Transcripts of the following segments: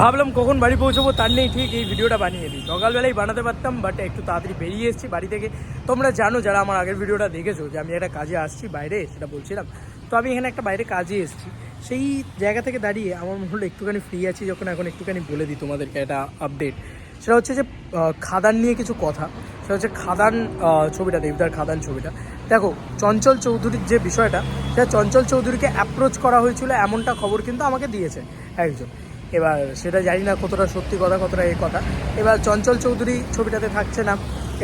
ভাবলাম কখন বাড়ি পৌঁছবো তার নেই ঠিক এই ভিডিওটা বানিয়ে দিই। সকালবেলাই বানাতে পারতাম বাট একটু তাড়াতাড়ি বেরিয়ে এসেছি বাড়ি থেকে। তোমরা জানো যারা আমার আগের ভিডিওটা দেখেছ যে আমি একটা কাজে আসছি বাইরে, সেটা বলছিলাম। তো আমি এখানে একটা বাইরে কাজে এসেছি। সেই জায়গা থেকে দাঁড়িয়ে আমার মনে হলো একটুখানি ফ্রি আছি, যখন এখন একটুখানি বলে দিই তোমাদেরকে একটা আপডেট সেটা হচ্ছে যে খাদান নিয়ে কিছু কথা। সেটা হচ্ছে খাদান ছবিটা, দেবদার খাদান ছবিটা। দেখো, চঞ্চল চৌধুরীর যে বিষয়টা সেটা চঞ্চল চৌধুরীকে অ্যাপ্রোচ করা হয়েছিল এমনটা খবর কিন্তু আমাকে দিয়েছে একজন। এবার সেটা জানি না কতটা সত্যি কথা কতটা এই কথা। এবার চঞ্চল চৌধুরী ছবিটাতে থাকছে না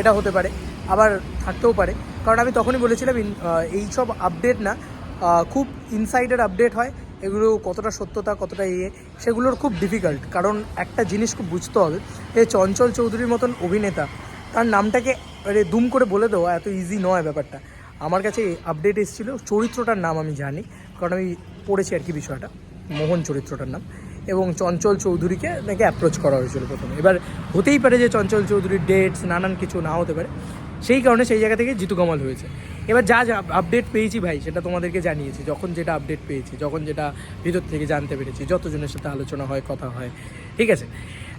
এটা হতে পারে আবার থাকতেও পারে। কারণ আমি তখনই বলেছিলাম আহ, এইসব আপডেট না খুব ইনসাইডের আপডেট হয় এগুলো কতটা সত্যতা কতটা ইয়ে সেগুলোর খুব ডিফিকাল্ট কারণ একটা জিনিস খুব বুঝতে হবে যে চঞ্চল চৌধুরীর মতন অভিনেতা তার নামটাকে দুম করে বলে দেওয়া এত ইজি নয় ব্যাপারটা। আমার কাছে আপডেট এসেছিল চরিত্রটার নাম আমি জানি কারণ আমি পড়েছি আর কি বিষয়টা মোহন চরিত্রটার নাম। এবং চঞ্চল চৌধুরীকে নাকি অ্যাপ্রোচ করা হয়েছিল প্রথমে। এবার হতেই পারে যে চঞ্চল চৌধুরীর ডেটস নানান কিছু না হতে পারে। সেই কারণে সেই জায়গা থেকে জিতু কামাল হয়েছে। এবার যা যা আপডেট পেয়েছি ভাই, সেটা তোমাদেরকে জানিয়েছি। যখন যেটা আপডেট পেয়েছি, যখন যেটা ভিতর থেকে জানতে পেরেছি, যতজনের সাথে আলোচনা হয়, কথা হয়, ঠিক আছে?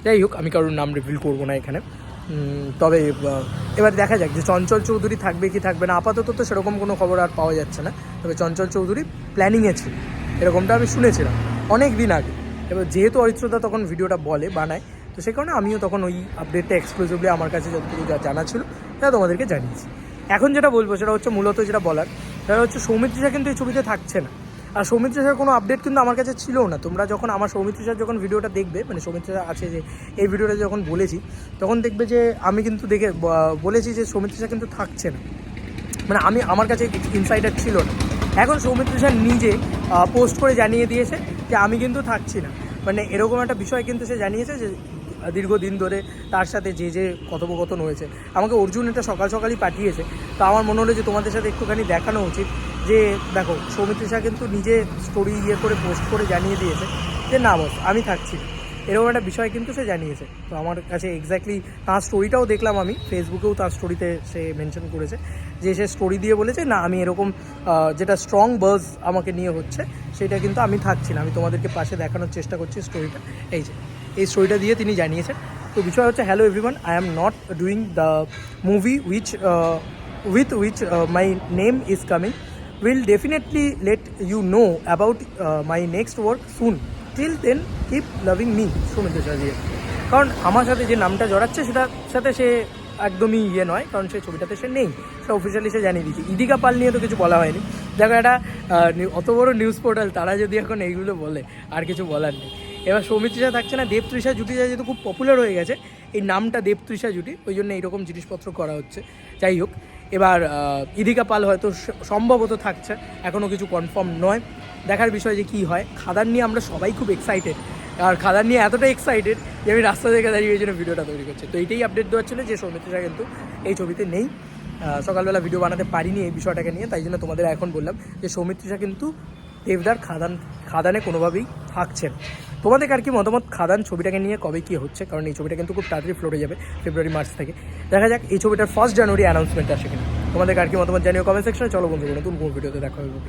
যাই হোক, আমি কারোর নাম রিভিল করব না এখানে। তবে এবার দেখা যাক যে চঞ্চল চৌধুরী থাকবে কি থাকবে না। আপাতত তো সেরকম কোনো খবর আর পাওয়া যাচ্ছে না। তবে চঞ্চল চৌধুরী প্ল্যানিংয়ে ছিল। এরকমটা আমি শুনেছিলাম অনেক দিন আগে। এবার যেহেতু অরিত্রতা তখন ভিডিওটা বলে, বানায়, তো সে কারণে আমিও তখন ওই আপডেটটা এক্সক্লুসিভলি আমার কাছে যতটুকু যা জানা ছিল, সেটা তোমাদেরকে জানিয়েছি। এখন যেটা বলব সেটা হচ্ছে মূলত যেটা বলার, সেটা হচ্ছে সৌমিত্রিষা কিন্তু এই ছবিতে থাকছে না। আর সৌমিত্রিষার কোনো আপডেট কিন্তু আমার কাছে ছিল না। তোমরা যখন আমার সৌমিত্রিষার যখন ভিডিওটা দেখবে মানে সৌমিত্রিষা আছে যে এই ভিডিওটা যখন বলেছি, তখন দেখবে যে আমি কিন্তু দেখে বলেছি যে সৌমিত্রিষা কিন্তু থাকছে না। মানে আমি, আমার কাছে ইনসাইডার ছিল না। এখন সৌমিত্র সেন নিজে পোস্ট করে জানিয়ে দিয়েছে যে আমি কিন্তু থাকছি না। মানে এরকম একটা বিষয় কিন্তু সে জানিয়েছে যে দীর্ঘদিন ধরে তার সাথে যে যে কথোপকথন হয়েছে। আমাকে অর্জুন এটা সকাল সকালই পাঠিয়েছে। তো আমার মনে হলো যে তোমাদের সাথে একটুখানি দেখানো উচিত যে, দেখো, সৌমিত্রিষা কিন্তু নিজে স্টোরি ইয়ে করে পোস্ট করে জানিয়ে দিয়েছে যে, না বস আমি থাকছি এরকম একটা বিষয় কিন্তু সে জানিয়েছে। তো আমার কাছে এক্স্যাক্টলি তার স্টোরিটাও দেখলাম আমি। ফেসবুকেও তার স্টোরিতে সে মেনশন করেছে যে সে স্টোরি দিয়ে বলেছে, না, আমি এরকম যেটা স্ট্রং বাজ আমাকে নিয়ে হচ্ছে, সেটা কিন্তু আমি থাকছি না। আমি তোমাদেরকে পাশে দেখানোর চেষ্টা করছি স্টোরিটা এই যে, এই স্টোরিটা দিয়ে তিনি জানিয়েছেন। তো বিষয় হচ্ছে hello everyone I am not doing the movie which with which my name is coming will definitely let you know about my next work soon till then keep loving me Sumitra চাজিয়ে কারণ আমার সাথে যে নামটা জড়াচ্ছে, সেটার সাথে সে একদমই ইয়ে নয়, কারণ সেই ছবিটাতে সে নেই। সেটা অফিসিয়ালি সে জানিয়ে দিয়েছে। ইদিকা পাল নিয়ে তো কিছু বলা হয়নি। দেখো একটা অত বড় নিউজ পোর্টাল তারা যদি এখন এইগুলো বলে, আর কিছু বলার নেই। এবার সৌমিত্রিষা থাকছে না দেবতৃষা জুটিটা যেহেতু খুব পপুলার হয়ে গেছে, এই নামটা দেবতৃষা জুটি, ওই জন্য এইরকম জিনিসপত্র করা হচ্ছে। যাই হোক এবার ইদিকা পাল হয়তো সম্ভবত থাকছে এখনও কিছু কনফার্ম নয়। দেখার বিষয় যে কী হয়, খাদান নিয়ে আমরা সবাই খুব এক্সাইটেড আর খাদান নিয়ে এতটা এক্সাইটেড যে আমি রাস্তা থেকে দাঁড়িয়ে এই জন্য ভিডিওটা তৈরি করছি। তো এইটাই আপডেট দেওয়ার ছিল যে সৌমিত্রিষা কিন্তু এই ছবিতে নেই। সকালবেলা ভিডিও বানাতে পারিনি এই বিষয়টাকে নিয়ে, তাই জন্য তোমাদের এখন বললাম যে সৌমিত্রিষা কিন্তু দেবদার খাদান, খাদানে কোনোভাবেই থাকছেন। তোমাদের আর কি মতামত? খাদান ছবিটাকে নিয়ে কবে কী হচ্ছে? কারণ এই ছবিটা কিন্তু খুব তাড়াতাড়ি ফ্লোরে যাবে ফেব্রুয়ারি মার্চ থেকে। দেখা যাক, এই ছবিটার ফার্স্ট জানুয়ারি অ্যানাউন্সমেন্ট আসে কিনা। তোমাদের আর কি মতামত জানিও কমেন্ট সেকশনে চলো বন্ধু নতুন ভিডিওতে দেখা হবে।